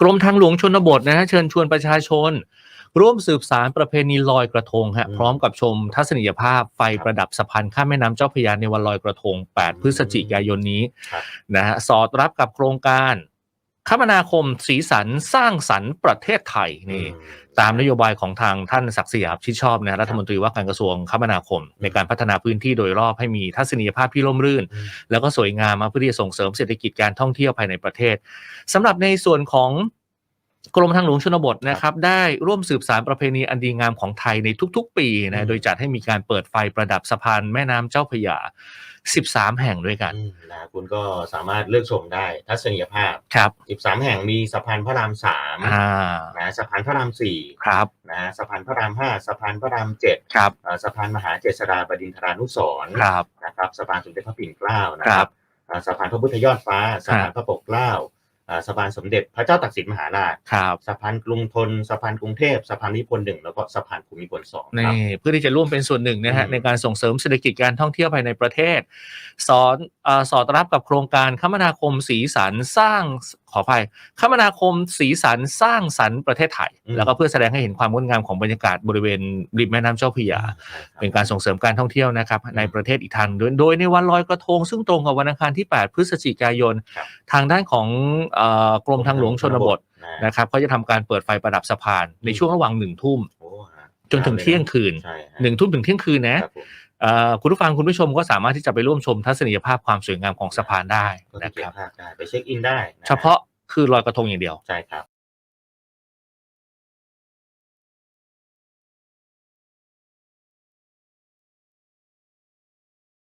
กรมทางหลวงชนบทนะฮะเชิญชวนประชาชน ร่วมสืบสารประเพณีลอยกระทงฮะอืมพร้อมกับชมทัศนียภาพไฟประดับสะพานข้ามแม่น้ำเจ้าพระยาในวันลอยกระทง 8 พฤศจิกายนนี้ครับนะฮะสอดรับกับโครงการ คมนาคมสีสันสร้างสรรค์ประเทศไทยนี่อืมตามนโยบายของทางท่านศักดิ์สยามชิดชอบนะรัฐมนตรีว่าการกระทรวงคมนาคม ในการพัฒนาพื้นที่โดยรอบให้มีทัศนียภาพที่ร่มรื่นอืมแล้วก็สวยงามมาเพื่อที่จะส่งเสริมเศรษฐกิจการท่องเที่ยวภายในประเทศสำหรับในส่วนของ กรมทางหลวงชนบทนะครับ ได้ร่วมสืบสารประเพณีอันดีงามของไทยในทุกๆ ปีอืนะมโดยจัดให้มีการเปิดไฟประดับสะพานแม่น้ำเจ้าพระยา 13 แห่งด้วยกันอืมนะคุณก็สามารถเลือกชมได้ทัศนียภาพครับ13 แห่งมีสะพานพระรามสามอ่านะสะพานพระรามสี่ครับนะสะพานพระรามห้าสะพานพระรามเจ็ดครับเอ่อสะพานมหาเจษฎาบดินทรานุสรณ์ครับนะครับสะพานสมเด็จพระปิ่นเกล้านะคครัรับบเอ่อสะพานพระพุทธยอดฟ้าสะพานพระปกเกล้าเอ่อ สะพานสมเด็จพระเจ้าตากสินมหาราชครับสะพานกรุงทนสะพานกรุงเทพสะพานนิพนธ์หนึ่งแล้วก็สะพานภูมิพลสองครับนี่เพื่อที่จะร่วมเป็นส่วนหนึ่งนะฮะอืมในการส่งเสริมเศรษฐกิจการท่องเที่ยวภายในประเทศ สอนเอ่อสอดรับกับโครงการคมนาคมสีสันสร้าง ขออภัยคมนาคมสีสันสร้างสรรค์ประเทศไทย แล้วก็เพื่อแสดงให้เห็นความงดงามของบรรยากาศบริเวณริมแม่น้ำเจ้าพระยาใช่ครับเป็นการส่งเสริมการท่องเที่ยวนะครับ ในประเทศอีกทางโดยโดยในวันลอยกระทง ซึ่งตรงกับวันอังคารที่ 8 พฤศจิกายนครับทางด้านของเอ่อกรมทางหลวงชนบทนะนะครับเขาจะทำการเปิดไฟประดับสะพานในช่วงระหว่างหนึ่งทุ่มโอ้ฮะจนถึงเที่ยงคืนใช่ฮะหนึ่งทุ่มถึงเที่ยงคืนนะ ครับผมเอ่อคุณผู้ฟังคุณผู้ชมก็สามารถที่จะไปร่วมชมทัศนียภาพความสวยงามของสะพานได้ก็นะเก็ครับบภาพได้ไปเช็คอินได้นเฉพาะคือลอยกระทงอย่างเดียวใช่ครับ